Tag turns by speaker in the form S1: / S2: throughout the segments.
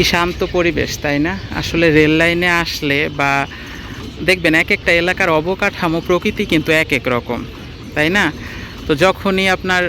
S1: কি শান্ত পরিবেশ, তাই না? আসলে রেল লাইনে আসলে বা দেখবেন এক একটা এলাকার অবকাঠামো, প্রকৃতি কিন্তু এক এক রকম, তাই না? তো যখনই আপনার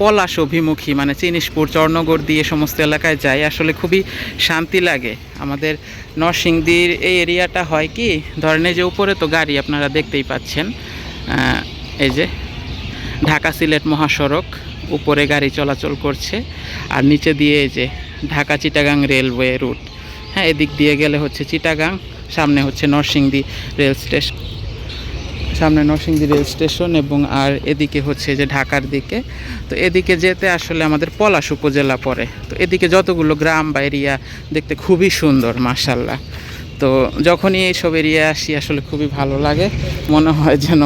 S1: পলাশ অভিমুখী মানে চিনিসপুর, চর্ণগড় দিয়ে সমস্ত এলাকায় যাই, আসলে খুবই শান্তি লাগে। আমাদের নরসিংদীর এই এরিয়াটা হয় কি, ধরেন এই যে উপরে তো গাড়ি, আপনারা দেখতেই পাচ্ছেন এই যে ঢাকা সিলেট মহাসড়ক, উপরে গাড়ি চলাচল করছে, আর নিচে দিয়ে এই যে ঢাকা চিটাগাং রেলওয়ে রুট। হ্যাঁ এদিক দিয়ে গেলে হচ্ছে চিটাগাং, সামনে হচ্ছে নরসিংদী রেল স্টেশন সামনে নরসিংদী রেল স্টেশন এবং আর এদিকে হচ্ছে যে ঢাকার দিকে। তো এদিকে যেতে আসলে আমাদের পলাশ উপজেলা পড়ে। তো এদিকে যতগুলো গ্রাম বা এরিয়া দেখতে খুবই সুন্দর মার্শাল্লাহ তো যখনই এইসব এরিয়া আসি আসলে খুবই ভালো লাগে। মনে হয় যেন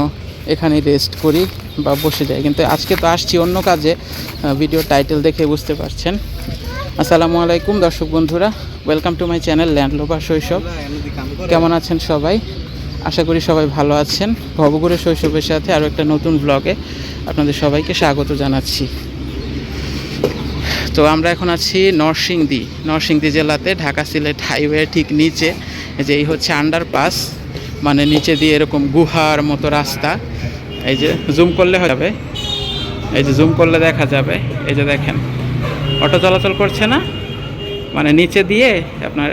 S1: এখানে রেস্ট করি বা বসে যাই। কিন্তু আজকে তো আসছি অন্য কাজে। ভিডিও টাইটেল দেখে বুঝতে পারছেন। আসসালামু আলাইকুম, দর্শক বন্ধুরা। Welcome to my channel land lover শৈশব কেমন আছেন সবাই? আশা করি সবাই ভালো আছেন। ভবগুড়ে শৈশবের সাথে আরও একটা নতুন ব্লগে আপনাদের সবাইকে স্বাগত জানাচ্ছি। তো আমরা এখন আছি নরসিংদী। নরসিংদী জেলাতে, ঢাকা সিলেট হাইওয়ে ঠিক নিচে, যে এই হচ্ছে আন্ডারপাস মানে নিচে দিয়ে এরকম গুহার মতো রাস্তা। এই যে জুম করলে হয়ে যাবে এই যে জুম করলে দেখা যাবে। এই যে দেখেন। অটো চলাচল করছে না। মানে নিচে দিয়ে আপনার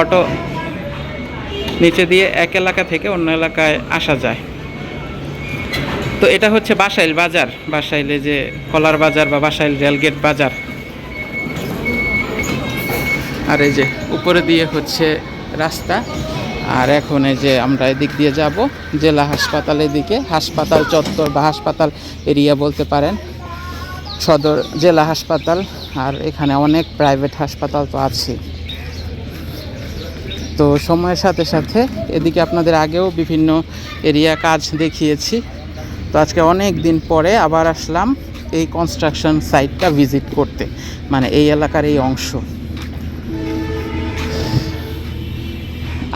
S1: অটো নিচে দিয়ে এক এলাকা থেকে অন্য এলাকায় আসা যায়। তো এটা হচ্ছে বাসাইল বাজার। বাসাইলে যে কলার বাজার বা বাসাইল রেলগেট বাজার। আর এই যে উপরে দিয়ে হচ্ছে রাস্তা। আর এখন এই যে আমরা এদিক দিয়ে যাব। জেলা হাসপাতালের দিকে। হাসপাতাল চত্বর বা হাসপাতাল এরিয়া বলতে পারেন। সদর জেলা হাসপাতাল, আর এখানে অনেক প্রাইভেট হাসপাতাল তো আছে। তো সময়ের সাথে সাথে এদিকে আপনাদের আগেও বিভিন্ন এরিয়া কাজ দেখিয়েছি। তো আজকে অনেক দিন পরে আবার আসলাম এই কনস্ট্রাকশন সাইটটা ভিজিট করতে মানে এই এলাকার এই অংশ।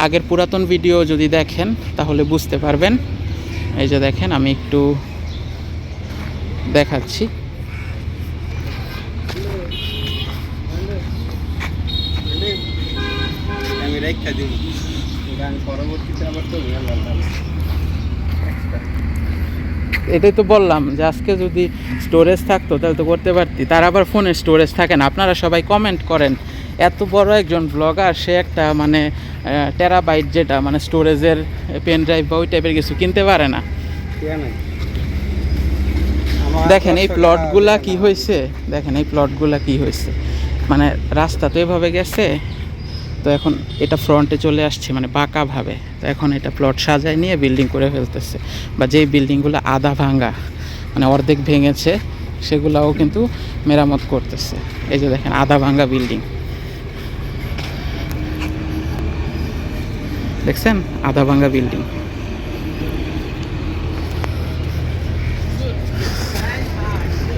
S1: আগের পুরাতন ভিডিও যদি দেখেন, তাহলে বুঝতে পারবেন। এই যে দেখেন, আমি একটু দেখাচ্ছি
S2: আমি রেখা দিব গান পরবর্তীতে আবার তো
S1: এটাই তো বললাম যে আজকে যদি স্টোরেজ থাকতো তাহলে তো করতে পারতি। তার আবার ফোনে স্টোরেজ থাকে না। আপনারা সবাই কমেন্ট করেন এত বড় একজন ব্লগার সে একটা মানে টেরাবাইট যেটা মানে স্টোরেজের পেন ড্রাইভ বা ওই টাইপের কিছু কিনতে পারে না। দেখেন এই প্লটগুলা কি হয়েছে দেখেন এই প্লটগুলা কি হয়েছে মানে রাস্তা তো এভাবে গেছে তো এখন এটা ফ্রন্টে চলে আসছে মানে বাঁকাভাবে। তো এখন এটা প্লট সাজায় নিয়ে বিল্ডিং করে ফেলতেছে। বা যেই বিল্ডিংগুলো আধা ভাঙ্গা মানে অর্ধেক ভেঙেছে, সেগুলাও কিন্তু মেরামত করতেছে। এই যে দেখেন, আধা ভাঙ্গা বিল্ডিং দেখছেন? আধা ভাঙ্গা বিল্ডিং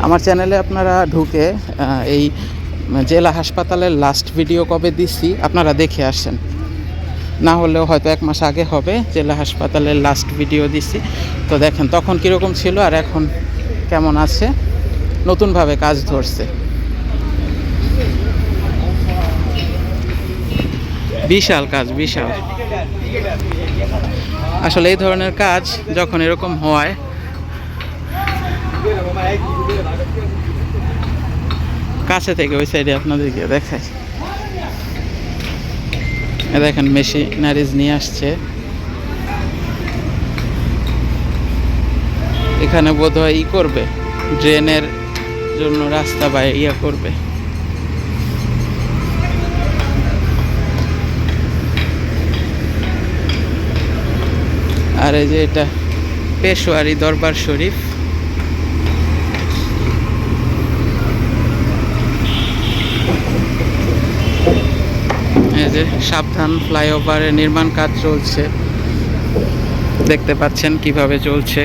S1: আমার চ্যানেলে আপনারা ঢুকে এই জেলা হাসপাতালের লাস্ট ভিডিও কবে দিচ্ছি আপনারা দেখে আসেন। না হলেও হয়তো এক মাস আগে হবে, জেলা হাসপাতালের লাস্ট ভিডিও দিছি। তো দেখেন, তখন কীরকম ছিল আর এখন কেমন আছে? নতুনভাবে কাজ ধরছে। বিশাল কাজ, বিশাল। আসলে এই ধরনের কাজ যখন এরকম হয় কাছে থেকে ওই সাইডে আপনাদেরকে দেখাই। দেখেন মেশিনারিজ নিয়ে আসছে। এখানে বোধ হয় ই করবে, ড্রেনের জন্য রাস্তা বা ইয়া করবে। আর এই যে এটা, পেশোয়ারি দরবার শরীফ। যে সাবধান ফ্লাইওভারের নির্মাণ কাজ চলছে। দেখতে পাচ্ছেন কীভাবে চলছে।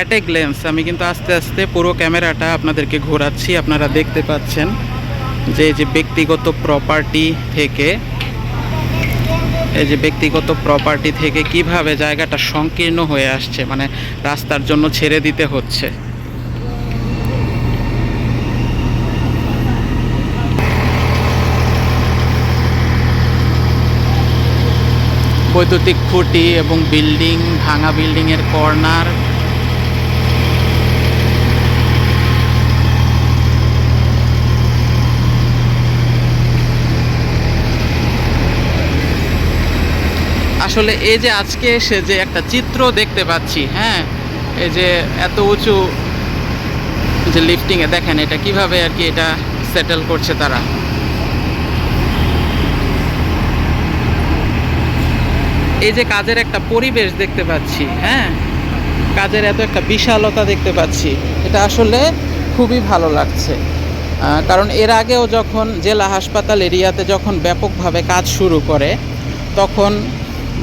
S1: অ্যাট এ গ্লেন্স আমি কিন্তু আস্তে আস্তে পুরো ক্যামেরাটা আপনাদেরকে ঘোরাচ্ছি, আপনারা দেখতে পাচ্ছেন যে যে ব্যক্তিগত প্রপার্টি থেকে, এই যে ব্যক্তিগত প্রপার্টি থেকে কীভাবে জায়গাটা সংকীর্ণ হয়ে আসছে মানে রাস্তার জন্য ছেড়ে দিতে হচ্ছে। বৈদ্যুতিক খুঁটি এবং বিল্ডিং, ভাঙা বিল্ডিংয়ের কর্নার আসলে এই যে আজকে এসে যে একটা চিত্র দেখতে পাচ্ছি হ্যাঁ এই যে এত উঁচু যে লিফটিংয়ে দেখেন এটা কীভাবে আর কি এটা সেটেল করছে তারা। এই যে কাজের একটা পরিবেশ দেখতে পাচ্ছি হ্যাঁ কাজের এত একটা বিশালতা দেখতে পাচ্ছি, এটা আসলে খুবই ভালো লাগছে। কারণ এর আগেও যখন জেলা হাসপাতাল এরিয়াতে যখন ব্যাপকভাবে কাজ শুরু করে, তখন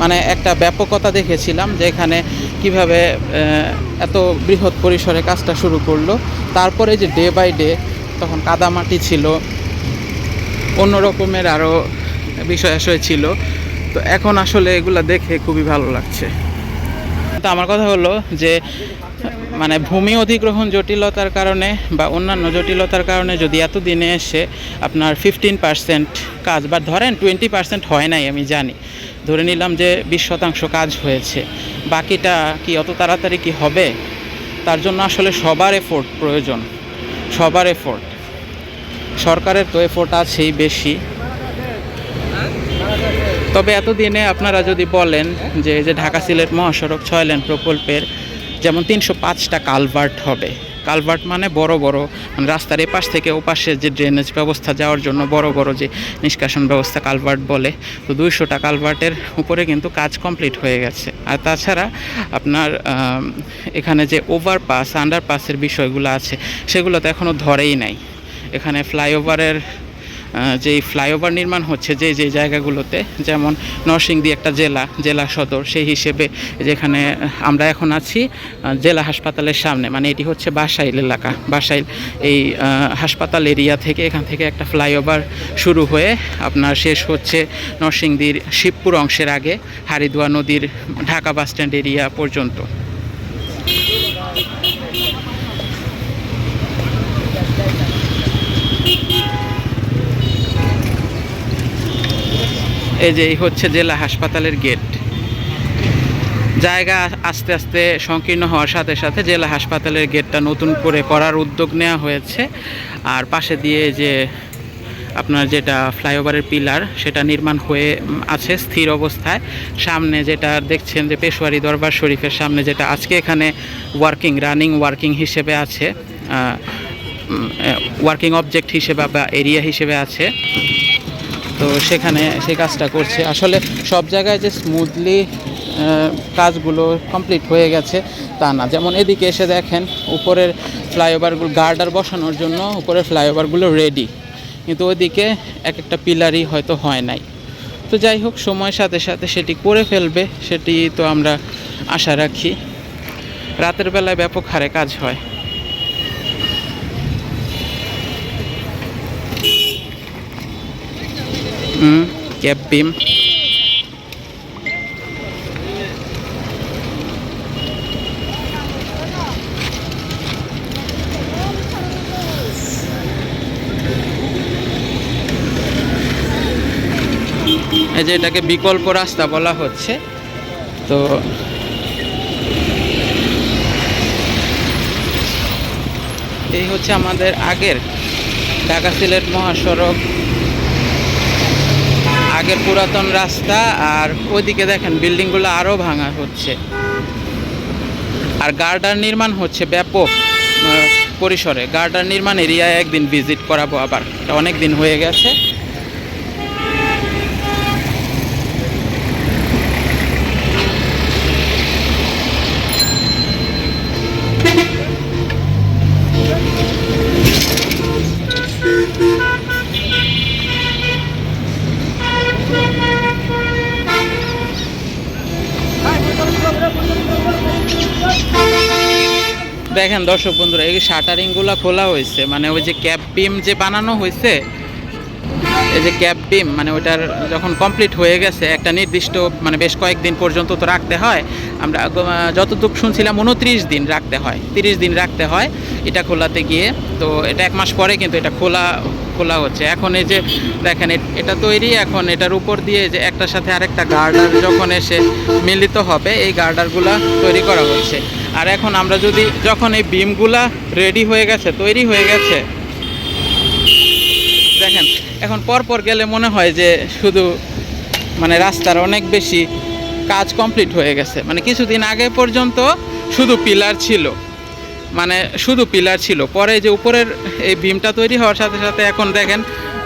S1: মানে একটা ব্যাপকতা দেখেছিলাম যে এখানে কীভাবে এত বৃহৎ পরিসরে কাজটা শুরু করল। তারপরে যে ডে বাই ডে তখন কাদামাটি ছিল, অন্য রকমের আরও বিষয় আশয় ছিল। তো এখন আসলে এগুলো দেখে খুবই ভালো লাগছে। তো আমার কথা হলো যে মানে ভূমি অধিগ্রহণ জটিলতার কারণে বা অন্যান্য জটিলতার কারণে যদি এত দিনে এসে আপনার ফিফটিন পার্সেন্ট কাজ বা ধরেন টোয়েন্টি পার্সেন্ট হয় নাই, আমি জানি। ধরে নিলাম যে বিশ শতাংশ কাজ হয়েছে। বাকিটা কি অত তাড়াতাড়ি কি হবে? তার জন্য আসলে সবার এফোর্ট প্রয়োজন। সবার এফোর্ট সরকারের তো এফোর্ট আছেই বেশি। তবে এতদিনে আপনারা যদি বলেন যে যে ঢাকা সিলেট মহাসড়ক ছয় লেন প্রকল্পের যেমন তিনশো পাঁচটা কালভার্ট হবে কালভার্ট মানে বড় বড় মানে রাস্তার এপাশ থেকে ওপাশে যে ড্রেনেজ ব্যবস্থা যাওয়ার জন্য বড় বড় যে নিষ্কাশন ব্যবস্থা কালভার্ট বলে, তো দুইশোটা কালভার্টের উপরে কিন্তু কাজ কমপ্লিট হয়ে গেছে। আর তাছাড়া আপনার এখানে যে ওভারপাস আন্ডারপাসের বিষয়গুলো আছে, সেগুলো তো এখনও ধরেই নাই। এখানে ফ্লাইওভারের যেই ফ্লাইওভার নির্মাণ হচ্ছে যে যে জায়গাগুলোতে, যেমন নরসিংদী একটা জেলা জেলা সদর, সেই হিসেবে যেখানে আমরা এখন আছি জেলা হাসপাতালের সামনে। মানে এটি হচ্ছে বাসাইল এলাকা। বাসাইল এই হাসপাতাল এরিয়া থেকে এখান থেকে একটা ফ্লাইওভার শুরু হয়ে আপনার শেষ হচ্ছে নরসিংদীর শিবপুর অংশের আগে, হারিদুয়া নদীর ঢাকা বাস স্ট্যান্ড এরিয়া পর্যন্ত। এই যে এই হচ্ছে জেলা হাসপাতালের গেট। জায়গা আস্তে আস্তে সংকীর্ণ হওয়ার সাথে সাথে জেলা হাসপাতালের গেটটা নতুন করে করার উদ্যোগ নেওয়া হয়েছে। আর পাশে দিয়ে যে আপনার যেটা ফ্লাইওভারের পিলার, সেটা নির্মাণ হয়ে আছে স্থির অবস্থায়। সামনে যেটা দেখছেন যে পেশোয়ারি দরবার শরীফের সামনে যেটা আজকে এখানে ওয়ার্কিং রানিং ওয়ার্কিং হিসেবে আছে। ওয়ার্কিং অবজেক্ট হিসেবে বা এরিয়া হিসেবে আছে। তো সেখানে সেই কাজটা করছে। আসলে সব জায়গায় যে স্মুথলি কাজগুলো কমপ্লিট হয়ে গেছে, তা না। যেমন এদিকে এসে দেখেন, উপরের ফ্লাইওভারগুলো গার্ডার বসানোর জন্য উপরের ফ্লাইওভারগুলো রেডি কিন্তু ওইদিকে এক একটা পিলারই হয়তো হয় নাই। তো যাই হোক, সময়ের সাথে সাথে সেটি করে ফেলবে, সেটি তো আমরা আশা রাখি। রাতের বেলায় ব্যাপক হারে কাজ হয়। ক্যাপ বিম এই যে এটাকে বিকল্প রাস্তা বলা হচ্ছে, তো এই হচ্ছে আমাদের আগের ঢাকা সিলেট মহাসড়ক। আগের পুরাতন রাস্তা আর ওইদিকে দেখেন বিল্ডিংগুলো আরও ভাঙা হচ্ছে। আর গার্ডার নির্মাণ হচ্ছে ব্যাপক পরিসরে। গার্ডার নির্মাণ এরিয়ায় একদিন ভিজিট করাবো আবার। অনেক দিন হয়ে গেছে। দেখেন দর্শক বন্ধুরা, এই শাটারিংগুলো খোলা হয়েছে মানে ওই যে ক্যাপ বিম যে বানানো হয়েছে, এই যে ক্যাপ বিম মানে ওটার যখন কমপ্লিট হয়ে গেছে, একটা নির্দিষ্ট মানে বেশ কয়েকদিন পর্যন্ত তো রাখতে হয়। আমরা যতটুকু শুনছিলাম, উনত্রিশ দিন রাখতে হয়, তিরিশ দিন রাখতে হয় এটা খোলাতে গিয়ে। তো এটা এক মাস পরে কিন্তু এটা খোলা খোলা হচ্ছে। এখন এই যে দেখেন এটা তৈরি, এখন এটার উপর দিয়ে যে একটার সাথে আরেকটা গার্ডার যখন এসে মিলিত হবে, এই গার্ডারগুলা তৈরি করা হচ্ছে। আর এখন আমরা যদি যখন এই বিমগুলা রেডি হয়ে গেছে, তৈরি হয়ে গেছে, দেখেন, এখন পর পর গেলে মনে হয় যে শুধু মানে রাস্তার অনেক বেশি কাজ কমপ্লিট হয়ে গেছে। মানে কিছুদিন আগে পর্যন্ত শুধু পিলার ছিল। মানে শুধু পিলার ছিল। পরে যে উপরের এই বিমটা তৈরি হওয়ার সাথে সাথে এখন দেখেন,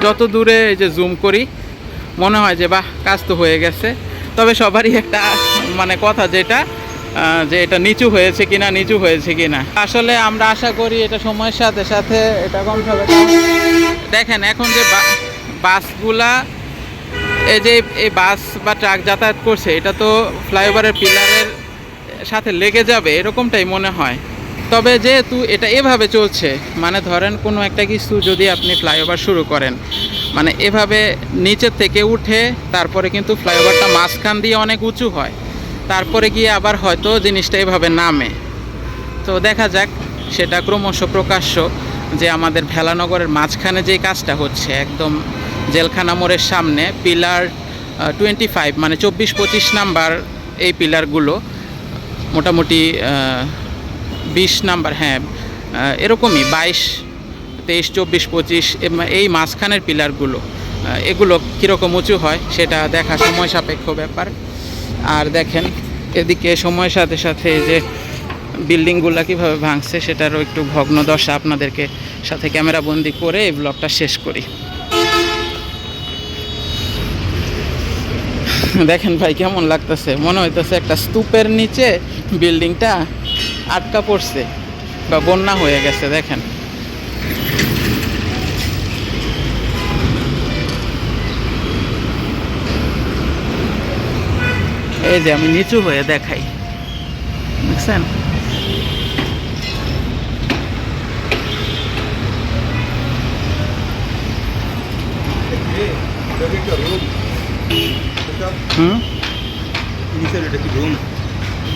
S1: যত দূরে এই যে জুম করি, মনে হয় যে, বাহ, কাজ তো হয়ে গেছে। তবে সবারই একটা মানে কথা যেটা যে এটা নিচু হয়েছে কিনা, নিচু হয়েছে কিনা। আসলে আমরা আশা করি এটা সময়ের সাথে সাথে এটা কমতে হবে। দেখেন, এখন যে বাসগুলা, এই যে এই বাস বা ট্রাক যাতায়াত করছে, এটা তো ফ্লাইওভারের পিলারের সাথে লেগে যাবে, এরকমটাই মনে হয়। তবে যেহেতু এটা এভাবে চলছে মানে ধরেন কোনো একটা কিছু যদি আপনি ফ্লাইওভার শুরু করেন মানে এভাবে নিচের থেকে উঠে, তারপরে কিন্তু ফ্লাইওভারটা মাঝখান দিয়ে অনেক উঁচু হয়। তারপরে গিয়ে আবার হয়তো জিনিসটা এভাবে নামে। তো দেখা যাক, সেটা ক্রমশ প্রকাশ্য যে আমাদের ভেলানগরের মাঝখানে যে কাজটা হচ্ছে, একদম জেলখানা মোড়ের সামনে, পিলার টোয়েন্টি ফাইভ মানে চব্বিশ পঁচিশ নাম্বার এই পিলারগুলো, মোটামুটি বিশ নাম্বার হ্যাঁ এরকমই বাইশ, তেইশ চব্বিশ পঁচিশ এই মাঝখানের পিলারগুলো এগুলো কীরকম উঁচু হয়, সেটা দেখা সময় সাপেক্ষ ব্যাপার। আর দেখেন, এদিকে সময়ের সাথে সাথে যে বিল্ডিংগুলো কীভাবে ভাঙছে সেটারও একটু ভগ্ন দশা আপনাদেরকে সাথে ক্যামেরা বন্দি করে এই ব্লগটা শেষ করি। দেখেন ভাই কেমন লাগতেছে, মনে হইতেছে একটা স্তূপের নিচে বিল্ডিংটা আটকা পড়ছে বা বন্যা হয়ে গেছে, দেখেন। এই যে আমি নিচু হয়ে দেখাই।
S2: বুঝছেন?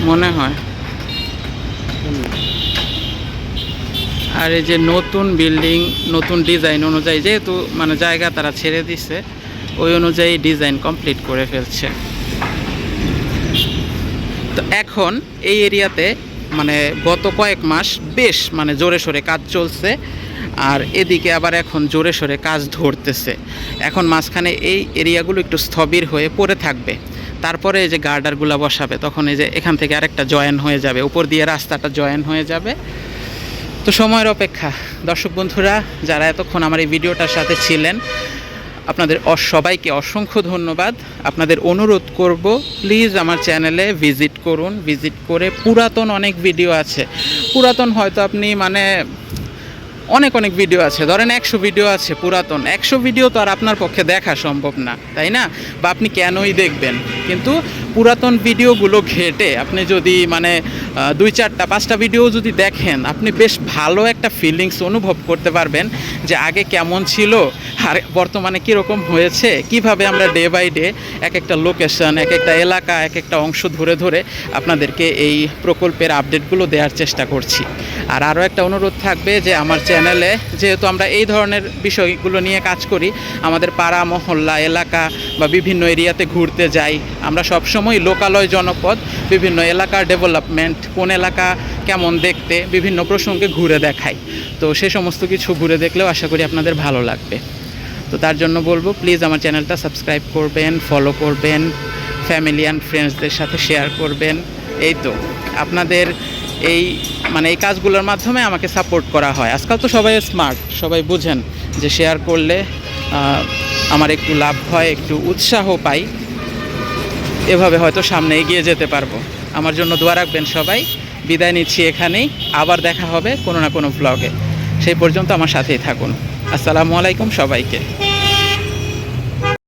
S1: মনে হয়। আর এই যে নতুন বিল্ডিং, নতুন ডিজাইন অনুযায়ী যেহেতু মানে জায়গা তারা ছেড়ে দিছে, ওই অনুযায়ী ডিজাইন কমপ্লিট করে ফেলছে। তো এখন এই এরিয়াতে মানে গত কয়েক মাস বেশ মানে জোরে সোরে কাজ চলছে, আর এদিকে আবার এখন জোরে সোরে কাজ ধরতেছে। এখন মাঝখানে এই এরিয়াগুলো একটু স্থবির হয়ে পড়ে থাকবে। তারপরে এই যে গার্ডারগুলো বসাবে, তখন এই যে এখান থেকে আরেকটা জয়েন হয়ে যাবে, উপর দিয়ে রাস্তাটা জয়েন হয়ে যাবে। তো সময়ের অপেক্ষা। দর্শক বন্ধুরা, যারা এতক্ষণ আমার এই ভিডিওটার সাথে ছিলেন আপনাদের সবাইকে অসংখ্য ধন্যবাদ। আপনাদের অনুরোধ করব প্লিজ আমার চ্যানেলে ভিজিট করুন। ভিজিট করে পুরাতন অনেক ভিডিও আছে। পুরাতন হয়তো আপনি মানে অনেক অনেক ভিডিও আছে। ধরেন একশো ভিডিও আছে পুরাতন। একশো ভিডিও তো আর আপনার পক্ষে দেখা সম্ভব না, তাই না? বা আপনি কেনই দেখবেন? কিন্তু পুরাতন ভিডিওগুলো ঘেটে আপনি যদি মানে দুই চারটা, পাঁচটা ভিডিও যদি দেখেন, আপনি বেশ ভালো একটা ফিলিংস অনুভব করতে পারবেন যে আগে কেমন ছিল, আর বর্তমানে কীরকম হয়েছে, কীভাবে আমরা ডে বাই ডে এক একটা লোকেশন এক একটা এলাকা, এক একটা অংশ ধরে ধরে আপনাদেরকে এই প্রকল্পের আপডেটগুলো দেওয়ার চেষ্টা করছি। আর আরও একটা অনুরোধ থাকবে যে আমার চ্যানেলে যেহেতু আমরা এই ধরনের বিষয়গুলো নিয়ে কাজ করি, আমাদের পাড়া, মহল্লা, এলাকা বা বিভিন্ন এরিয়াতে ঘুরতে যাই, আমরা সবসময় লোকালয় জনপদ, বিভিন্ন এলাকার ডেভেলপমেন্ট, কোন এলাকা কেমন দেখতে, বিভিন্ন প্রসঙ্গে ঘুরে দেখাই। তো সে সমস্ত কিছু ঘুরে দেখলেও আশা করি আপনাদের ভালো লাগবে। তো তার জন্য বলব প্লিজ আমার চ্যানেলটা সাবস্ক্রাইব করবেন ফলো করবেন ফ্যামিলি অ্যান্ড ফ্রেন্ডসদের সাথে শেয়ার করবেন। এই তো, আপনাদের এই মানে এই কাজগুলোর মাধ্যমে আমাকে সাপোর্ট করা হয়। আজকাল তো সবাই স্মার্ট সবাই বুঝেন যে শেয়ার করলে আমার একটু লাভ হয়, একটু উৎসাহ পাই। এভাবে হয়তো সামনে এগিয়ে যেতে পারব। আমার জন্য দোয়া রাখবেন সবাই। বিদায় নিচ্ছি এখানেই। আবার দেখা হবে কোনো না কোনো ব্লগে সেই পর্যন্ত আমার সাথেই থাকুন। আসসালামু আলাইকুম সবাইকে।